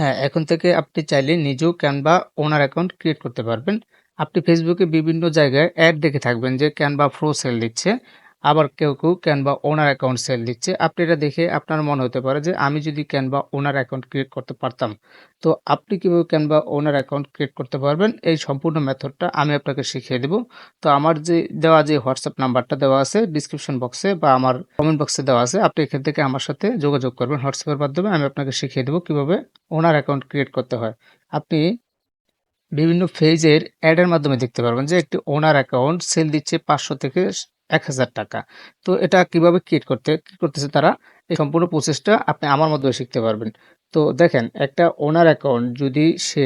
হ্যাঁ, এখন থেকে আপনি চাইলে নিজেও ক্যানভা ওনার অ্যাকাউন্ট ক্রিয়েট করতে পারবেন। আপনি ফেসবুকে বিভিন্ন জায়গায় অ্যাড দেখে থাকবেন যে ক্যানভা ফ্রো সেল দিচ্ছে। আবার কেউ, কেউ ক্যানভা ওনার অ্যাকাউন্ট সেল দিচ্ছে। আপনি এটা দেখে আপনার মনে হতে পারে যে আমি যদি ক্যানভা ওনার অ্যাকাউন্ট ক্রিয়েট করতে পারতাম। তো আপনি কীভাবে ক্যানভা ওনার অ্যাকাউন্ট ক্রিয়েট করতে পারবেন এই সম্পূর্ণ মেথডটা আমি আপনাকে শিখিয়ে দেব। তো আমার যে দেওয়া যে হোয়াটসঅ্যাপ নাম্বারটা দেওয়া আছে ডিসক্রিপশন বক্সে বা আমার কমেন্ট বক্সে দেওয়া আছে আপনি এখান থেকে আমার সাথে যোগাযোগ করবেন হোয়াটসঅ্যাপের মাধ্যমে আমি আপনাকে শিখিয়ে দেবো কীভাবে ওনার অ্যাকাউন্ট ক্রিয়েট করতে হয়। আপনি বিভিন্ন ফেজের অ্যাডের মাধ্যমে দেখতে পারবেন যে একটি ওনার অ্যাকাউন্ট সেল দিচ্ছে ৫০০ থেকে ১,০০০ টাকা। তো এটা কীভাবে ক্রিয়েট করতে করতেছে তারা এই সম্পূর্ণ প্রসেসটা আপনি আমার মাধ্যমে শিখতে পারবেন। তো দেখেন একটা ওনার অ্যাকাউন্ট যদি সে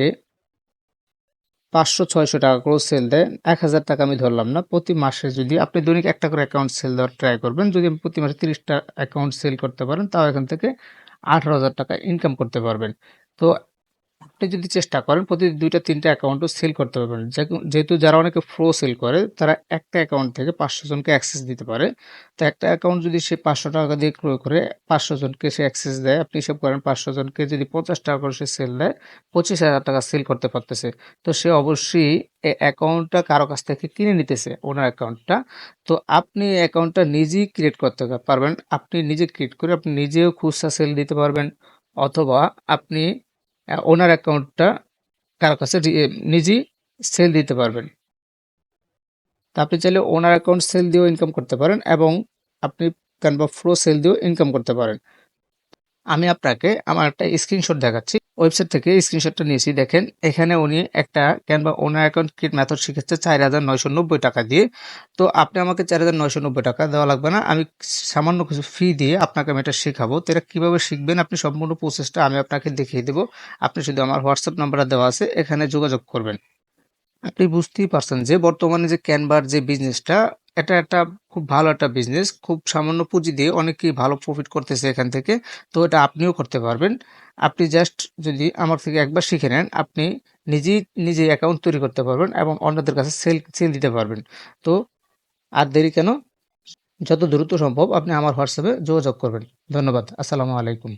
পাঁচশো ছয়শো টাকা করে সেল দেয়, ১,০০০ টাকা আমি ধরলাম না। প্রতি মাসে যদি আপনি দৈনিক একটা করে অ্যাকাউন্ট সেল দেওয়ার ট্রাই করবেন। যদি প্রতি মাসে তিরিশটা অ্যাকাউন্ট সেল করতে পারেন তাও এখান থেকে ১৮,০০০ টাকা ইনকাম করতে পারবেন। তো আপনি যদি চেষ্টা করেন প্রতি ২ টা ৩ টা অ্যাকাউন্টও সেল করতে পারবেন। যেহেতু যারা অনেকে প্রো সেল করে তারা একটা অ্যাকাউন্ট থেকে ৫০০ জনকে অ্যাক্সেস দিতে পারে। তো একটা অ্যাকাউন্ট যদি সে ৫০০ টাকা দিয়ে ক্রয় করে ৫০০ জনকে সে অ্যাক্সেস দেয়, আপনি হিসাব করেন ৫০০ জনকে যদি ৫০ টাকা করে সে সেল দেয়, ২৫,০০০ টাকা সেল করতে পারতেছে। তো সে অবশ্যই এই অ্যাকাউন্টটা কারও কাছ থেকে কিনে নিতেছে ওনার অ্যাকাউন্টটা। তো আপনি অ্যাকাউন্টটা নিজেই ক্রিয়েট করতে পারবেন। আপনি নিজে ক্রিয়েট করে আপনি নিজেও খুচরা সেল দিতে পারবেন অথবা আপনি ওনার অ্যাকাউন্টটা কারও কাছে নিজেই সেল দিতে পারবেন। তা আপনি চাইলে ওনার অ্যাকাউন্ট সেল দিয়েও ইনকাম করতে পারেন এবং আপনি ক্যানভা ফ্লো সেল দিয়েও ইনকাম করতে পারেন। আমি আপনাকে আমার একটা স্ক্রিনশট দেখাচ্ছি। ওয়েবসাইট থেকে স্ক্রিনশটটা নিয়েছি দেখেন এখানে উনি একটা ক্যানভা ওনার অ্যাকাউন্ট ক্রিয়েট মেথড শিখেছে চার হাজার নয়শো নব্বই টাকা দিয়ে। তো আপনি আমাকে ৪,৯৯০ টাকা দেওয়া লাগবে না। আমি সামান্য কিছু ফি দিয়ে আপনাকে আমি এটা শেখাবো। তো এটা কীভাবে শিখবেন আপনি সম্পূর্ণ প্রসেসটা আমি আপনাকে দেখিয়ে দেবো আপনি শুধু আমার হোয়াটসঅ্যাপ নাম্বারটা দেওয়া আছে এখানে যোগাযোগ করবেন। আপনি বুঝতেই পারছেন যে বর্তমানে যে ক্যানভার যে বিজনেসটা এটা একটা খুব ভালো একটা বিজনেস। খুব সামান্য পুঁজি দিয়ে অনেকেই ভালো প্রফিট করতেছে এখান থেকে। তো এটা আপনিও করতে পারবেন। আপনি জাস্ট যদি আমার থেকে একবার শিখে নেন, আপনি নিজেই নিজেই অ্যাকাউন্ট তৈরি করতে পারবেন এবং অন্যদের কাছে সেল সেল দিতে পারবেন। তো আর দেরি কেন? যত দ্রুত সম্ভব আপনি আমার হোয়াটসঅ্যাপে যোগাযোগ করবেন। ধন্যবাদ। আসসালামু আলাইকুম।